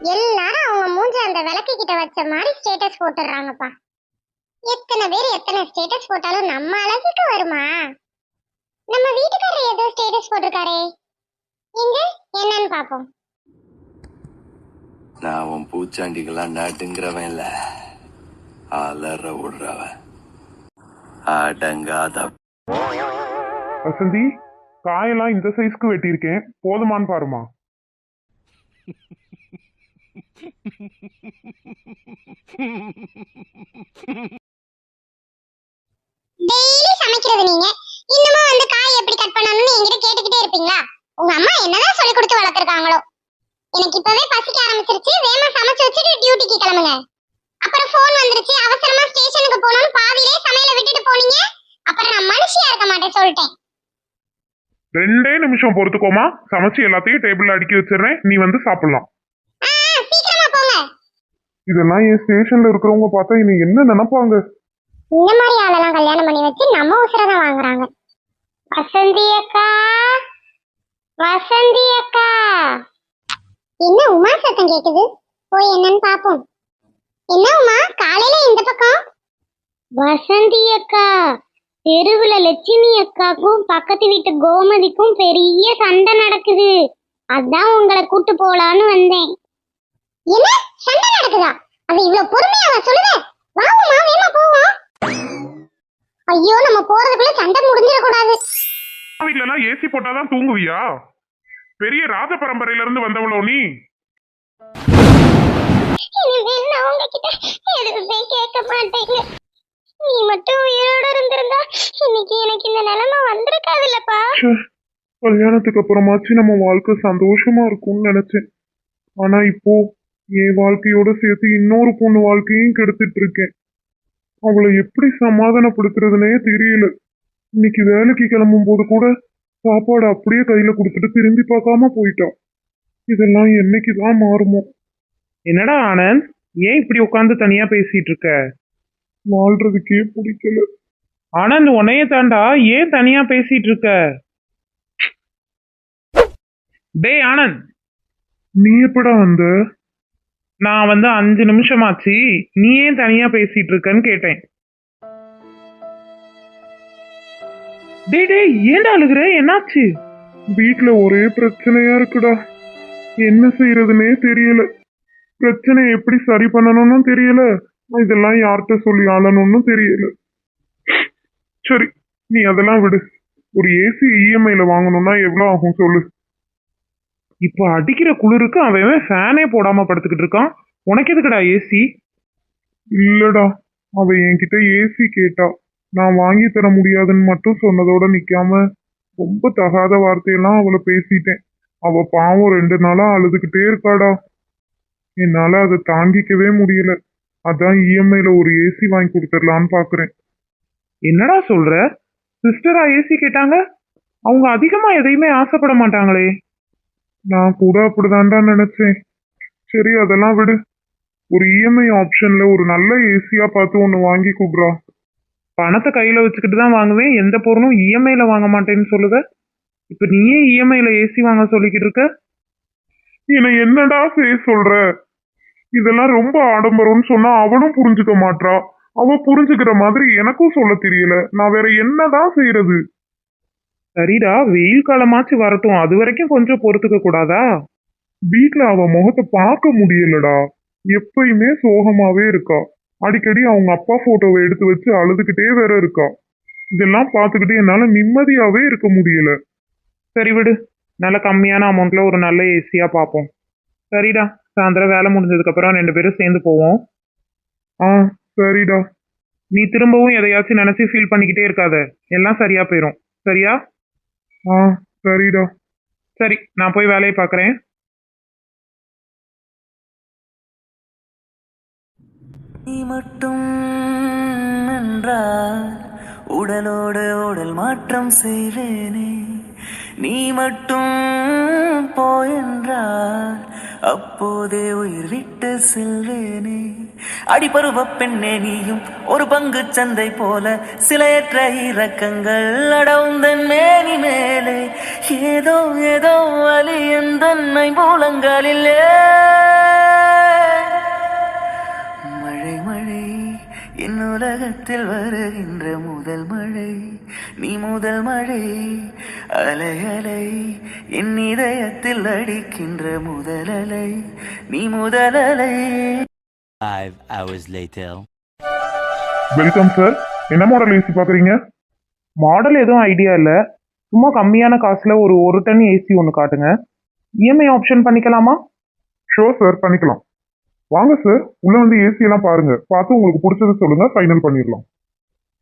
எல்லாரும் அவங்க மூஞ்ச அந்த விளக்கு கிட்ட வச்ச மாதிரி ஸ்டேட்டஸ் போட்டுடுறாங்கப்பா. எத்தனை பேர் எத்தனை ஸ்டேட்டஸ் போட்டாலும் நம்ம அழகுக்கு வருமா? நம்ம வீட்டுக்காரர் ஏதோ ஸ்டேட்டஸ் போட்டிருக்காரே. இங்க என்னன்னு பாப்போம் நான் உன் பூச்சாண்டிக்கெல்லாம் நாட்டுங்கிறவன் இல்ல. அலற விடுறவன். அடங்காத. வசந்தி காயெல்லாம் இந்த சைஸ்க்கு வெட்டியிருக்கேன். போதுமான்னு பாருமா. டெய்லி சமைக்கிறது நீங்க. இன்னமும் வந்து காய் எப்படி கட் பண்ணணும்னு என்கிட்ட கேட்டுக்கிட்டே இருப்பீங்களா? உங்க அம்மா என்னதான் சொல்லி கொடுத்து வளர்த்துருக்காங்களோ. எனக்கு இப்பவே பசிக்க ஆரம்பிச்சிருச்சு. வேகமா சமைச்சு வச்சுட்டு டியூட்டிக்கு கிளம்புங்க. அப்புறம் ஃபோன் வந்துருச்சு. அவசரமா ஸ்டேஷனுக்கு போகணும்னு பாதியிலே சமையல விட்டுட்டு போனீங்க. அப்புறம் நான் மனுஷியா இருக்க மாட்டேன் சொல்லிட்டேன். ரெண்டே நிமிஷம் பொறுத்துக்கோமா. சமைச்சு எல்லாத்தையும் டேபிள்ல அடுக்கி வச்சிடுறேன். நீ வந்து சாப்பிடலாம் ஆ, ஆ, சீக்கிரமா போங்க இதெல்லாம் என் ஸ்டேஷன்ல இருக்கிறவங்க பார்த்தா இனி என்ன நினைப்பாங்க? இந்த மாதிரி ஆளெல்லாம் கல்யாணம் பண்ணி வச்சு நம்ம உசுரதான் வாங்குறாங்க. வசந்தி அக்கா! வசந்தி அக்கா! என்ன உமா சத்தம் கேக்குது? போய் என்னன்னு பாப்போம். என்ன உமா காலையில இந்த பக்கம்? வசந்தி அக்கா! தெருவுல லட்சுமி அக்காக்கும் பக்கத்து வீட்டு கோமதிக்கும் பெரிய சண்டை நடக்குது. அதான் உங்களை கூட்டு போலான்னு வந்தேன். என்ன? சண்டை நடக்குதா? அது இவ்வளவு பொறுமையாவா சொல்லுத. வாங்கம்மா வேமா போவோம். ஐயோ நம்ம போறதுக்குள்ள சண்டை முடிஞ்சிடக்கூடாது. வீட்டுல ஏசி போட்டாதான் தூங்குவியா? பெரிய ராஜ பரம்பரையில இருந்து வந்தவளோ நீ? இனிமேல் நான் உங்ககிட்ட எதுவுமே கேட்க மாட்டேங்க. நீ மட்டும் உயிரோட இருந்திருந்தா இன்னைக்கு எனக்கு இந்த நிலைமை வந்திருக்காதுல்லப்பா. கல்யாணத்துக்கு அப்புறமாச்சு நம்ம வாழ்க்கை சந்தோஷமா இருக்கும்னு நினைச்சேன். ஆனா இப்போ என் வாழ்க்கையோட சேர்த்து இன்னொரு பொண்ணு வாழ்க்கையும் கெடுத்துட்டு இருக்கேன் அவளை எப்படி சமாதானப்படுத்துறதுனே தெரியல. இன்னைக்கு வேலைக்கு கிளம்பும் போது கூட சாப்பாடு அப்படியே கையில கொடுத்துட்டு திரும்பி பார்க்காம போயிட்டான் இதெல்லாம் என்னைக்குதான் மாறுமோ? என்னடா ஆனந்த்? ஏன் இப்படி உட்காந்து தனியா பேசிட்டு இருக்க வாழ்றதுக்கே பிடிக்கல. ஆனந்த் உன்னைய தாண்டா ஏன் தனியா பேசிட்டு இருக்க டேய் ஆனந்த். நீ எப்படா வந்த? நான் வந்து அஞ்சு நிமிஷமாச்சு நீ ஏன் தனியா பேசிட்டு இருக்கன்னு கேட்டேன். டே டே ஏன்டா அழுகுற? என்னாச்சு? வீட்டுல ஒரே பிரச்சனையா இருக்குடா. என்ன செய்யறதுன்னே தெரியல. பிரச்சனை எப்படி சரி பண்ணணும்னு தெரியல. இதெல்லாம் யார்கிட்ட சொல்லி ஆளணும்னு தெரியல. சரி நீ அதெல்லாம் விடு. ஒரு ஏசி இஎம்ஐல வாங்கணும்னா எவ்வளவு ஆகும் சொல்லு. இப்போ அடிக்கிற குளிருக்கு அவன் ஃபேனே போடாம படுத்துக்கிட்டு இருக்கான். உனக்கு எதுக்குடா ஏசி இல்லடா அவ என்கிட்ட ஏசி கேட்டா. நான் வாங்கி தர முடியாதுன்னு மட்டும் சொன்னதோட நிக்காம ரொம்ப தகாத வார்த்தையெல்லாம் அவளை பேசிட்டேன். அவ பாவம் ரெண்டு நாளா அழுதுகிட்டே இருக்காடா. என்னால அதை தாங்கிக்கவே முடியல. அதான் இஎம்ஐல ஒரு ஏசி வாங்கி கொடுத்துடலான்னு பாக்குறேன். என்னடா சொல்ற? சிஸ்டரா ஏசி கேட்டாங்க? அவங்க அதிகமா எதையுமே ஆசைப்பட மாட்டாங்களே. நான் கூட அப்படிதான்டா நினைச்சேன். சரி அதெல்லாம் விடு. ஒரு இஎம்ஐ ஆப்ஷன்ல ஒரு நல்ல ஏசியா பார்த்து ஒன்னு வாங்கி கொடுறா பணத்தை கையில வச்சுக்கிட்டு தான் வாங்குவேன். எந்த பொருளும் இஎம்ஐல வாங்க மாட்டேன்னு சொல்லுத. இப்ப நீயே இஎம்ஐல ஏசி வாங்க சொல்லிக்கிட்டு இருக்க. என்னை என்னடா செய்ய சொல்ற? இதெல்லாம் ரொம்ப ஆடம்பரம்னு சொன்னா அவளும் புரிஞ்சுக்க மாட்றா. அவ புரிஞ்சுக்கிற மாதிரி எனக்கும் சொல்ல தெரியல. நான் வேற என்னதான் செய்யறது சரிடா வெயில் காலமாச்சு வரட்டும். அது வரைக்கும் கொஞ்சம் பொறுத்துக்க கூடாதா? வீட்ல அவ முகத்தை பார்க்க முடியலடா. எப்பயுமே சோகமாவே இருக்கா. அடிக்கடி அவங்க அப்பா போட்டோவை எடுத்து வச்சு அழுதுகிட்டே வேற இருக்கா. இதெல்லாம் பார்த்துக்கிட்டு என்னால நிம்மதியாவே இருக்க முடியல. சரி விடு. நல்ல கம்மியான அமௌண்ட்ல ஒரு நல்ல ஏசியா பார்ப்போம். சரிடா. சாயந்தரம் வேலை முடிஞ்சதுக்கு அப்புறம் ரெண்டு பேரும் சேர்ந்து போவோம். ஆ சரிடா. நீ திரும்பவும் எதையாச்சும் நினைச்சு ஃபீல் பண்ணிக்கிட்டே இருக்காத. எல்லாம் சரியா போயிடும் சரியா? ஆ சரிடா. சரி நான் போய் வேலையை பார்க்குறேன் நீ மட்டும் என்றால் உடலோடு உடல் மாற்றம் செய்வேனே. நீ மட்டும் போயென்றால் அப்போதே உயிர் விட்டு செல்வேனே. அடிபருவ பெண்ணே நீயும் ஒரு பங்கு சந்தை போல சிலையற்ற இறக்கங்கள் அடவுந்தன் மேனி மேலே. ஏதோ ஏதோ வலி என் தன்னை மூலங்களிலே. என் உலகத்தில் வருகின்ற முதல் மழை. நீ முதல் மழை. அலை அலை. என் இதயத்தில் அடிக்கின்ற முதல் அலை. நீ முதல் அலை. Five hours later. Welcome sir என்ன மாடல் ஏசி பார்க்குறீங்க மாடல் எதுவும் ஐடியா இல்லை. சும்மா கம்மியான காசில் ஒரு ஒரு டன் ஏசி ஒன்று காட்டுங்க. இஎம்ஐ ஆப்ஷன் பண்ணிக்கலாமா? ஷோர் சார் பண்ணிக்கலாம். வாங்க சார் உள்ள வந்து ஏசி எல்லாம் பாருங்க. பார்த்து உங்களுக்கு பிடிச்சது சொல்லுங்க ஃபைனல் பண்ணிடலாம்.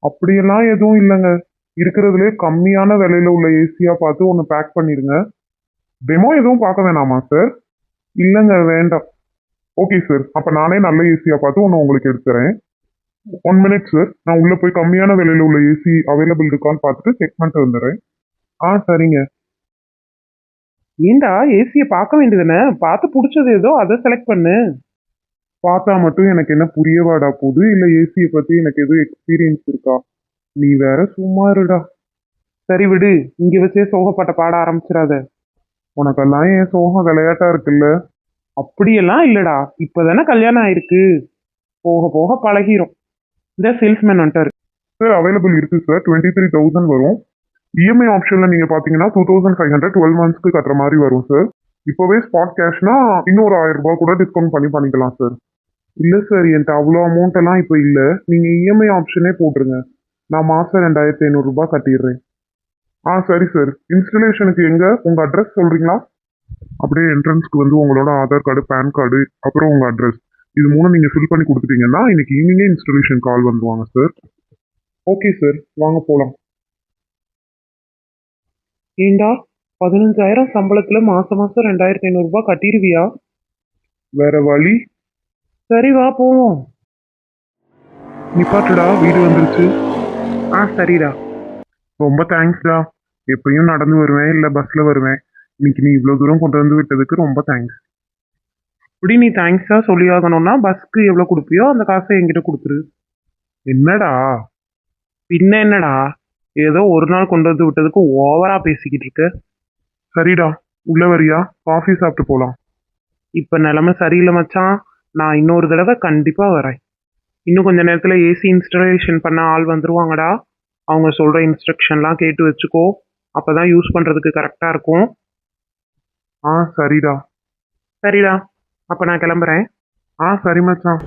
அப்படியெல்லாம் எதுவும் இல்லைங்க. இருக்கிறதுலே கம்மியான விலையில உள்ள ஏசியா பார்த்து ஒன்று பேக் பண்ணிடுங்க. டெமோ எதுவும் பார்க்க வேணாமா சார் இல்லைங்க வேண்டாம். ஓகே சார் அப்போ நானே நல்ல ஏசியா பார்த்து ஒன்று உங்களுக்கு எடுத்துறேன். ஒன் மினிட் சார் நான் உள்ளே போய் கம்மியான விலையில உள்ள ஏசி அவைலபிள் இருக்கான்னு பார்த்துட்டு செக் பண்ணிட்டு வந்துடுறேன். ஆ சரிங்க. ஏண்டா ஏசியை பார்க்க வேண்டியதுன்னு பார்த்து பிடிச்சது ஏதோ அதை செலக்ட் பண்ணு. பார்த்தா மட்டும் எனக்கு என்ன புரியவாடா போகுது இல்லை ஏசியை பற்றி எனக்கு எதுவும் எக்ஸ்பீரியன்ஸ் இருக்கா? நீ வேற சும்மா இருடா. சரி விடு இங்கே வச்சே சோகப்பட்ட பாட ஆரம்பிச்சிடாத. உனக்கெல்லாம் என் சோகம் விளையாட்டா இருக்குல்ல? அப்படியெல்லாம் இல்லடா. இப்போதானே கல்யாணம் ஆயிருக்கு. போக போக பழகிரும். இந்த சேல்ஸ்மேன் வந்துட்டார். சார் அவைலபிள் இருக்கு சார் டுவெண்ட்டி த்ரீ தௌசண்ட் வரும் இஎம்ஐ ஆப்ஷனில் நீங்கள் பார்த்தீங்கன்னா two thousand five hundred twelve மந்த்ஸ்க்கு கட்டுற மாதிரி வரும் சார் இப்போவே ஸ்பாட் கேஷ்னா இன்னொரு ஆயிரம் ரூபாய் கூட டிஸ்கவுண்ட் பண்ணி பண்ணிக்கலாம் சார் இல்லை சார் என்கிட்ட அவ்வளோ அமௌண்ட் எல்லாம் இப்போ இல்லை. நீங்கள் இஎம்ஐ ஆப்ஷனே போட்டுருங்க. நான் மாதம் ரெண்டாயிரத்தி ஐநூறுரூபா கட்டிடுறேன். ஆ சரி சார் இன்ஸ்டலேஷனுக்கு எங்கே? உங்கள் அட்ரஸ் சொல்கிறீங்களா அப்படியே என்ட்ரன்ஸ்க்கு வந்து உங்களோட ஆதார் கார்டு பேன் கார்டு அப்புறம் உங்கள் அட்ரஸ் இது மூணு நீங்கள் ஃபில் பண்ணி கொடுத்துட்டீங்கன்னா இன்னைக்கு ஈவினிங்கே இன்ஸ்டலேஷன் கால் வந்துருவாங்க சார் ஓகே சார் வாங்க போகலாம் ஏண்டா? பதினஞ்சாயிரம் சம்பளத்துல மாசம் மாசம் ரெண்டாயிரத்தி ஐநூறு ரூபாய் கட்டிடுவியா வேற வழி? சரி வா போவோம். நிப்பாட்டுடா வீடு வந்துருச்சு. ஆ சரிடா. ரொம்ப தேங்க்ஸ்டா எப்பயும் நடந்து வருவேன் இல்ல பஸ்ல வருவேன். இன்னைக்கு நீ இவ்வளவு தூரம் கொண்டு வந்து விட்டதுக்கு ரொம்ப தேங்க்ஸ் இப்படி நீ தேங்க்ஸா சொல்லி ஆகணும்னா பஸ்க்கு எவ்வளோ கொடுப்பியோ அந்த காசை என்கிட்ட கொடுத்துரு. என்னடா? பின்ன என்னடா? ஏதோ ஒரு நாள் கொண்டு வந்து விட்டதுக்கு ஓவரா பேசிக்கிட்டு இருக்க. சரிடா உள்ள வரியா? காஃபி சாப்பிட்டு போலாம். இப்ப நிலைமை சரியில்லை மச்சான். நான் இன்னொரு தடவை கண்டிப்பா வரேன். இன்னும் கொஞ்ச நேரத்துல ஏசி இன்ஸ்டாலேஷன் பண்ண ஆள் வந்துருவாங்கடா. அவங்க சொல்ற இன்ஸ்ட்ரக்ஷன்லாம் கேட்டு வச்சுக்கோ. அப்பதான் யூஸ் பண்றதுக்கு கரெக்டா இருக்கும். ஆ சரிடா. சரிடா. அப்ப நான் கிளம்புறேன். ஆ சரி மச்சான்.